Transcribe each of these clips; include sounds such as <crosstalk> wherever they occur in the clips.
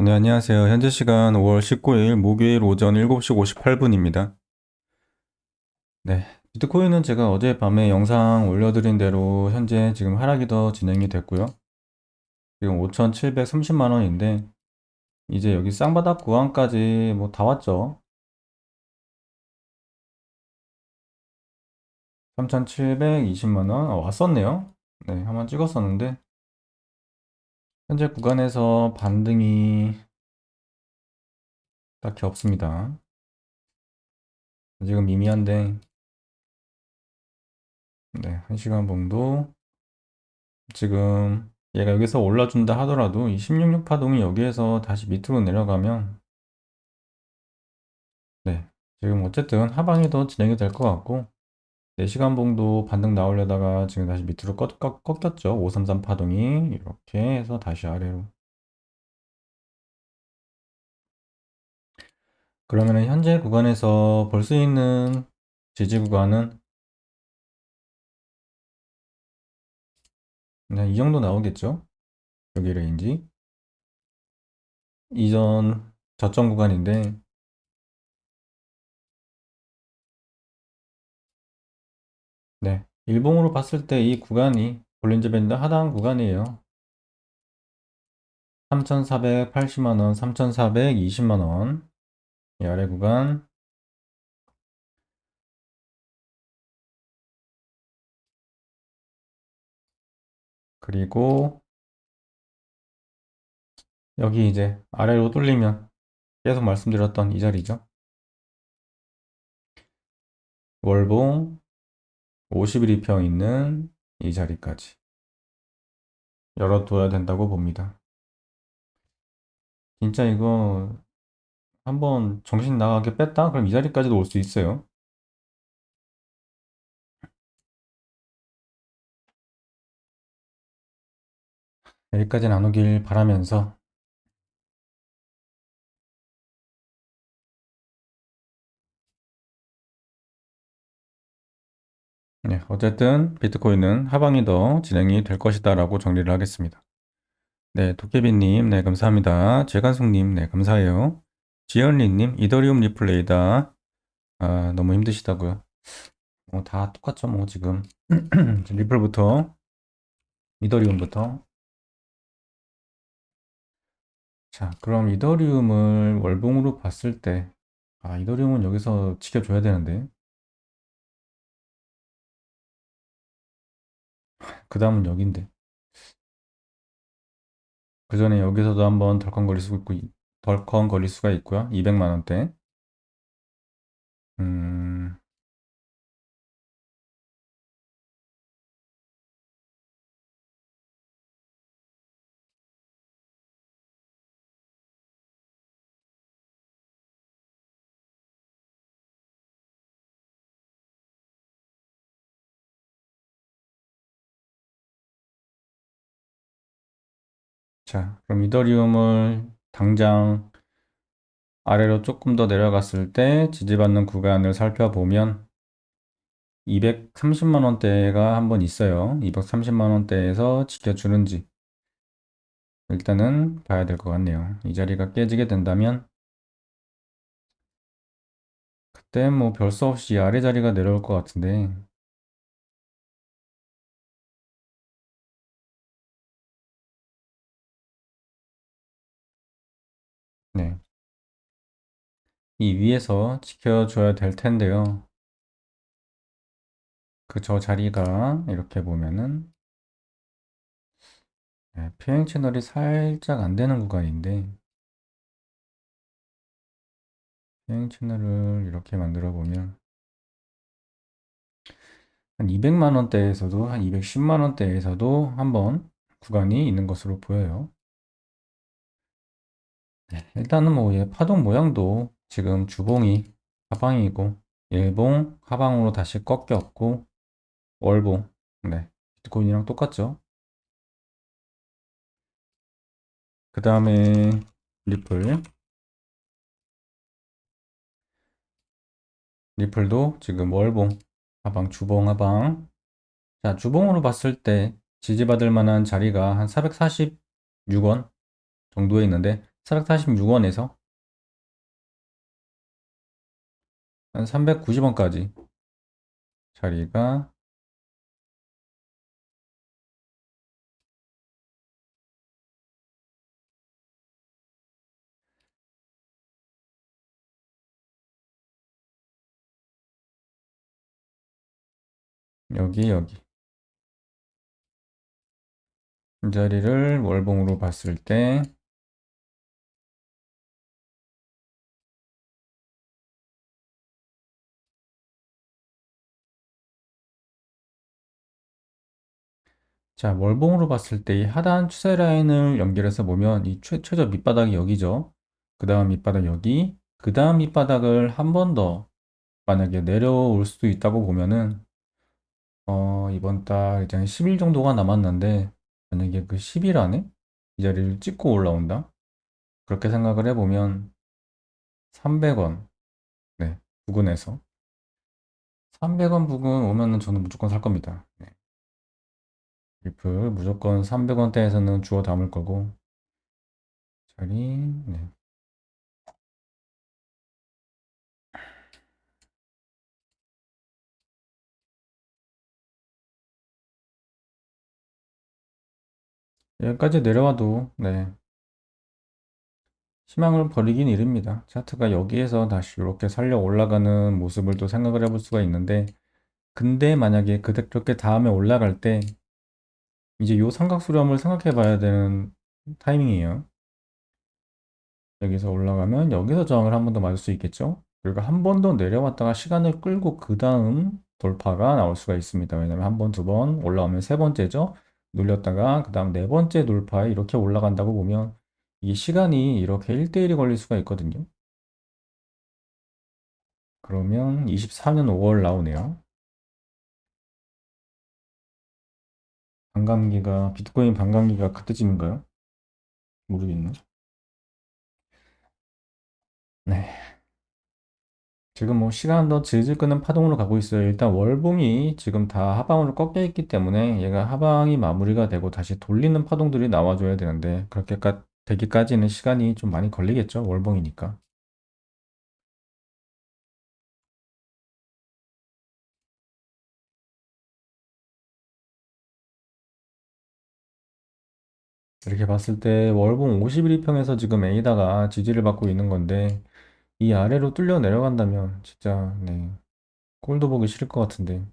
네, 안녕하세요. 현재 시간 5월 19일 목요일 오전 7시 58분입니다. 네, 비트코인은 제가 어젯밤에 영상 올려드린 대로 현재 지금 하락이 더 진행이 됐고요. 지금 5,730만 원인데 이제 여기 쌍바닥 구간까지 뭐 다 왔죠. 3,720만 원, 아, 왔었네요. 네, 한번 찍었었는데 현재 구간에서 반등이 딱히 없습니다. 지금 미미한데 네, 1시간 봉도 지금 얘가 여기서 올라준다 하더라도 이 16육 파동이 여기에서 다시 밑으로 내려가면 네, 지금 어쨌든 하방이 더 진행이 될 것 같고 4시간 봉도 반등 나오려다가 지금 다시 밑으로 꺾, 꺾, 꺾였죠. 533 파동이 이렇게 해서 다시 아래로 그러면은 현재 구간에서 볼 수 있는 지지 구간은 네, 이 정도 나오겠죠? 여기 레인지. 이전 저점 구간인데, 일봉으로 봤을 때 이 구간이 볼린저 밴드 하단 구간이에요. 3,480만원, 3,420만원. 이 아래 구간. 그리고 여기 이제 아래로 뚫리면 계속 말씀드렸던 이 자리죠. 월봉 50일 이평 있는 이 자리까지 열어둬야 된다고 봅니다. 진짜 이거 한번 정신 나가게 뺐다? 그럼 이 자리까지도 올 수 있어요. 여기까지는 안 오길 바라면서 네, 어쨌든 비트코인은 하방이 더 진행이 될 것이다 라고 정리를 하겠습니다. 네, 도깨비님, 네, 감사합니다. 재간숙님, 네, 감사해요. 지연리님, 이더리움 리플레이다. 아, 너무 힘드시다고요. 어, 다 똑같죠, 뭐, <clears throat> 지금. 리플부터, 이더리움부터. 자, 그럼 이더리움을 월봉으로 봤을 때, 아, 이더리움은 여기서 지켜줘야 되는데. 그 다음은 여긴데. 그 전에 여기서도 한번 덜컹거릴 수 있고, 덜컹거릴 수가 있고요. 200만 원대. 음, 자, 그럼 이더리움을 당장 아래로 조금 더 내려갔을 때 지지받는 구간을 살펴보면 230만 원대가 한번 있어요. 230만 원대에서 지켜주는지 일단은 봐야 될 것 같네요. 이 자리가 깨지게 된다면 그때 뭐 별수 없이 아래 자리가 내려올 것 같은데 네. 이 위에서 지켜줘야 될 텐데요. 그 저 자리가 이렇게 보면은 네, 피행 채널이 살짝 안 되는 구간인데 피행 채널을 이렇게 만들어 보면 한 200만 원대에서도 한 210만 원대에서도 한번 구간이 있는 것으로 보여요. 네, 일단은 뭐얘 파동 모양도 지금 주봉이 하방이고 일봉 하방으로 다시 꺾였고 월봉 네 비트코인이랑 똑같죠. 그 다음에 리플 리플도 지금 월봉 하방 주봉 하방 자 주봉으로 봤을 때 지지받을 만한 자리가 한 446원 정도에 있는데 446원에서 한 390원까지 자리가 여기 여기. 이 자리를 월봉으로 봤을 때 자, 월봉으로 봤을 때 이 하단 추세 라인을 연결해서 보면 이 최, 최저 밑바닥이 여기죠. 그 다음 밑바닥 여기, 그 다음 밑바닥을 한 번 더 만약에 내려올 수도 있다고 보면은 어, 이번 달 이제 한 10일 정도가 남았는데 만약에 그 10일 안에 이 자리를 찍고 올라온다? 그렇게 생각을 해보면 300원 네, 부근에서 300원 부근 오면은 저는 무조건 살 겁니다. 네. 리플 무조건 300원대에서는 주워 담을 거고 자리 네. 여기까지 내려와도 네. 희망을 버리긴 이릅니다. 차트가 여기에서 다시 이렇게 살려 올라가는 모습을 또 생각을 해볼 수가 있는데 근데 만약에 그렇게 다음에 올라갈 때 이제 요 삼각수렴을 생각해 봐야 되는 타이밍이에요. 여기서 올라가면 여기서 저항을 한 번 더 맞을 수 있겠죠? 그리고 한 번 더 내려왔다가 시간을 끌고 그 다음 돌파가 나올 수가 있습니다. 왜냐면 한 번, 두 번 올라오면 세 번째죠. 눌렸다가 그 다음 네 번째 돌파에 이렇게 올라간다고 보면 이 시간이 이렇게 1대1이 걸릴 수가 있거든요. 그러면 24년 5월 나오네요. 반감기가 비트코인 반감기가 그때쯤인가요? 모르겠네. 네. 지금 뭐 시간 더 질질 끄는 파동으로 가고 있어요. 일단 월봉이 지금 다 하방으로 꺾여 있기 때문에 얘가 하방이 마무리가 되고 다시 돌리는 파동들이 나와줘야 되는데 그렇게 되기까지는 시간이 좀 많이 걸리겠죠. 월봉이니까. 이렇게 봤을 때 월봉 51일 평에서 지금 A다가 지지를 받고 있는 건데 이 아래로 뚫려 내려간다면 진짜 네 꼴도 보기 싫을 것 같은데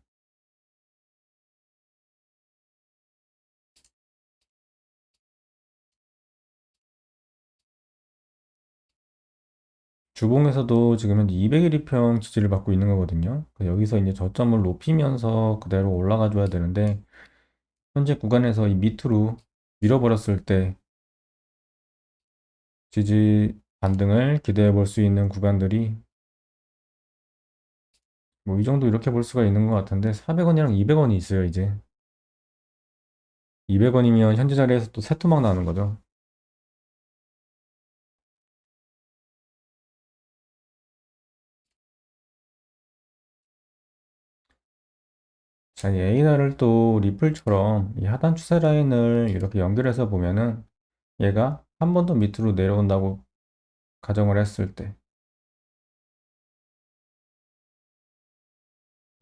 주봉에서도 지금 현재 201일평 지지를 받고 있는 거거든요. 여기서 이제 저점을 높이면서 그대로 올라가 줘야 되는데 현재 구간에서 이 밑으로 밀어버렸을 때 지지 반등을 기대해 볼 수 있는 구간들이 뭐 이 정도 이렇게 볼 수가 있는 것 같은데 400원이랑 200원이 있어요 이제. 200원이면 현재 자리에서 또 새 토막 나는 거죠 자, 이 A날을 또 리플처럼 이 하단 추세 라인을 이렇게 연결해서 보면은 얘가 한 번 더 밑으로 내려온다고 가정을 했을 때.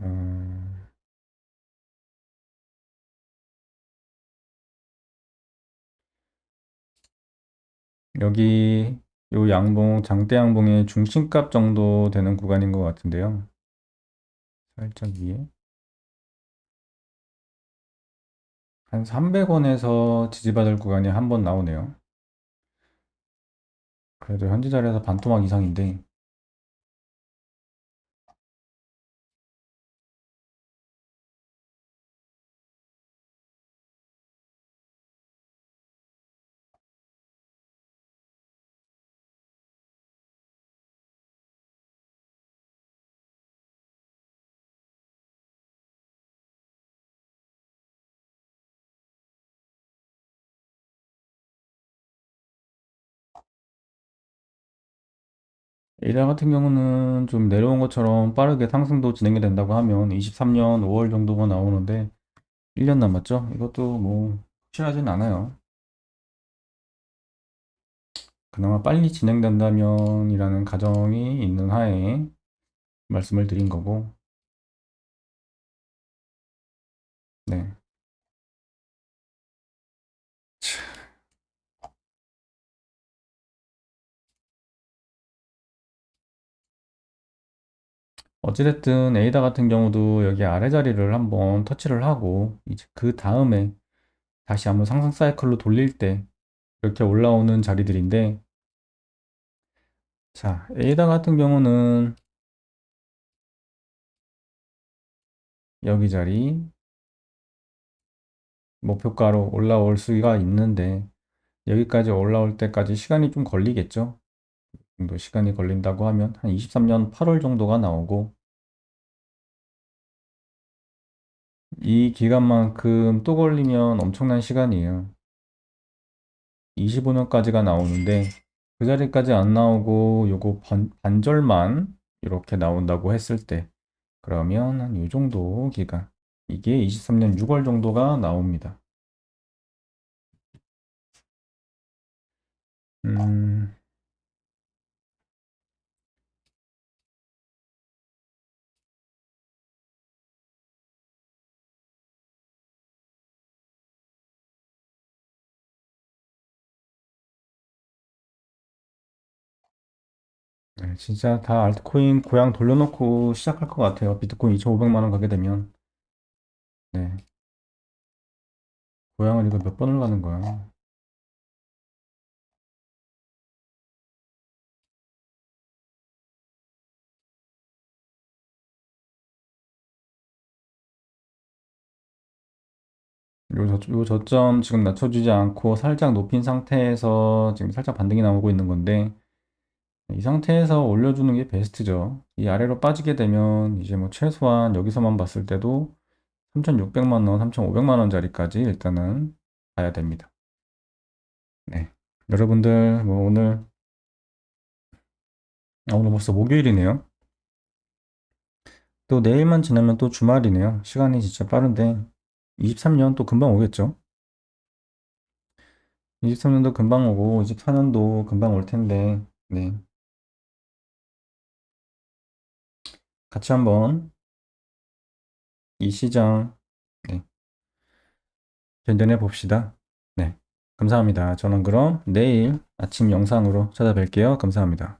음, 여기 요 양봉 장대 양봉의 중심값 정도 되는 구간인 것 같은데요. 살짝 위에 한 300원에서 지지받을 구간이 한 번 나오네요. 그래도 현재 자리에서 반토막 이상인데 에이다 같은 경우는 좀 내려온 것처럼 빠르게 상승도 진행이 된다고 하면 23년 5월 정도가 나오는데 1년 남았죠? 이것도 뭐 확실하진 않아요. 그나마 빨리 진행된다면 이라는 가정이 있는 하에 말씀을 드린 거고, 네. 어찌됐든 에이다 같은 경우도 여기 아래 자리를 한번 터치를 하고 이제 그 다음에 다시 한번 상승 사이클로 돌릴 때 이렇게 올라오는 자리들인데 자 에이다 같은 경우는 여기 자리 목표가로 올라올 수가 있는데 여기까지 올라올 때까지 시간이 좀 걸리겠죠 정도 시간이 걸린다고 하면 한 23년 8월 정도가 나오고 이 기간만큼 또 걸리면 엄청난 시간이에요. 25년까지가 나오는데 그 자리까지 안 나오고 요거 반, 반절만 이렇게 나온다고 했을 때 그러면 한 요 정도 기간 이게 23년 6월 정도가 나옵니다. 음, 네, 진짜 다 알트코인 고향 돌려놓고 시작할 것 같아요. 비트코인 2,500만 원 가게 되면. 네. 고향을 이거 몇 번을 가는 거야. 요, 저, 요 저점 지금 낮춰주지 않고 살짝 높인 상태에서 지금 살짝 반등이 나오고 있는 건데 이 상태에서 올려주는 게 베스트죠. 이 아래로 빠지게 되면 이제 뭐 최소한 여기서만 봤을 때도 3,600만 원, 3,500만 원짜리까지 일단은 가야 됩니다. 네. 여러분들 뭐 오늘 아, 오늘 벌써 목요일이네요. 또 내일만 지나면 또 주말이네요. 시간이 진짜 빠른데 23년 또 금방 오겠죠? 23년도 금방 오고 24년도 금방 올 텐데 네. 같이 한번 이 시장 네. 견뎌내 봅시다. 네. 감사합니다. 저는 그럼 내일 아침 영상으로 찾아뵐게요. 감사합니다.